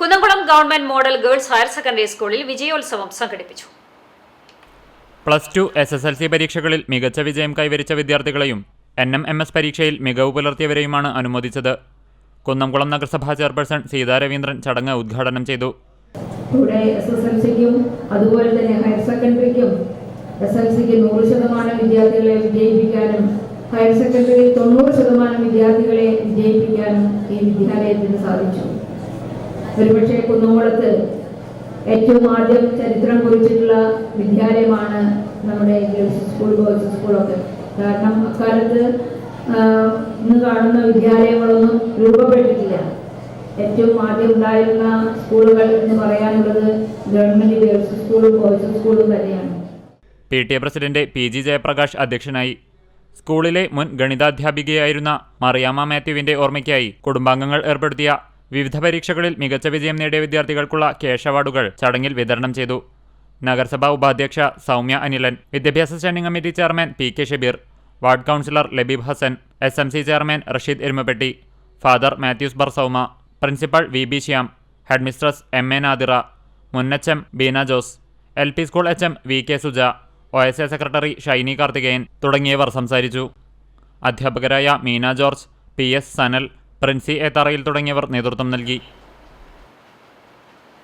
Kunnamkulam government model girls higher secondary സ്കൂളിൽ വിജയോത്സവം സംഘടിപ്പിച്ചു. Plus two S S L C പരീക്ഷകളിൽ മികച്ച വിജയം കൈവരിച്ച വിദ്യാർത്ഥികളെയും എൻ എം എം എസ് പരീക്ഷയിൽ മികവ് പുലർത്തിയവരെയുമാണ് അനുമോദിച്ചത്. കുന്നംകുളം നഗരസഭാ ചെയർപേഴ്സൺ സീതാ രവീന്ദ്രൻ ചടങ്ങ് ഉദ്ഘാടനം ചെയ്തു. ഇവിടെ എസ് എസ് എൽ സിക്കും അതുപോലെ തന്നെ ഹയർ സെക്കൻഡറിക്കും എസ് എൽ സിക്ക് നൂറ് ശതമാനം വിദ്യാർത്ഥികളെ വിജയിപ്പിക്കാനും ഹയർ സെക്കൻഡറിയിൽ തൊണ്ണൂറ് ശതമാനം വിദ്യാർത്ഥികളെ വിജയിപ്പിക്കാനും ഈ വിദ്യാലയത്തിന് സാധിച്ചു. ഒരുപക്ഷെ കുന്നംകുളത്ത് ഏറ്റവും ആദ്യം ചരിത്രം കുറിച്ചിട്ടുള്ള വിദ്യാലയമാണ് നമ്മുടെ ഗേൾസ് സ്കൂൾ ബോയ്സ് സ്കൂളൊക്കെ കാരണം അക്കാലത്ത് ഇന്ന് കാണുന്ന വിദ്യാലയങ്ങളൊന്നും രൂപപ്പെട്ടിട്ടില്ല. ഏറ്റവും ആദ്യം ഉണ്ടായിരുന്ന സ്കൂളുകൾ എന്ന് പറയാനുള്ളത് ഗവൺമെന്റ് ഗേൾസ് സ്കൂളും ബോയ്സ് സ്കൂളും തന്നെയാണ്. P. T. A president P. G. Jayaprakash അധ്യക്ഷനായി. സ്കൂളിലെ മുൻ ഗണിതാധ്യാപികയായിരുന്ന മറിയാമ്മ മാത്യുവിന്റെ ഓർമ്മയ്ക്കായി കുടുംബാംഗങ്ങൾ ഏർപ്പെടുത്തിയ വിവിധ പരീക്ഷകളിൽ മികച്ച വിജയം നേടിയ വിദ്യാർത്ഥികൾക്കുള്ള ക്യാഷ് അവാർഡുകൾ ചടങ്ങിൽ വിതരണം ചെയ്തു. നഗരസഭാ ഉപാധ്യക്ഷ സൗമ്യ അനിലൻ വിദ്യാഭ്യാസ standing committee chairman P K Shabeer ward councillor Labeeb Hasan S M C chairman Rasheed Erumapetty Father Mathews Barsauma principal V B Shyam headmistress M A Nadira മുൻ H M Beena Jose L P school H M V K Suja O S A secretary Shiny Karthikeyan തുടങ്ങിയവർ സംസാരിച്ചു. അധ്യാപകരായ Meena George P S Sanal Princy A Tharayil തുടങ്ങിയവർ നേതൃത്വം നൽകി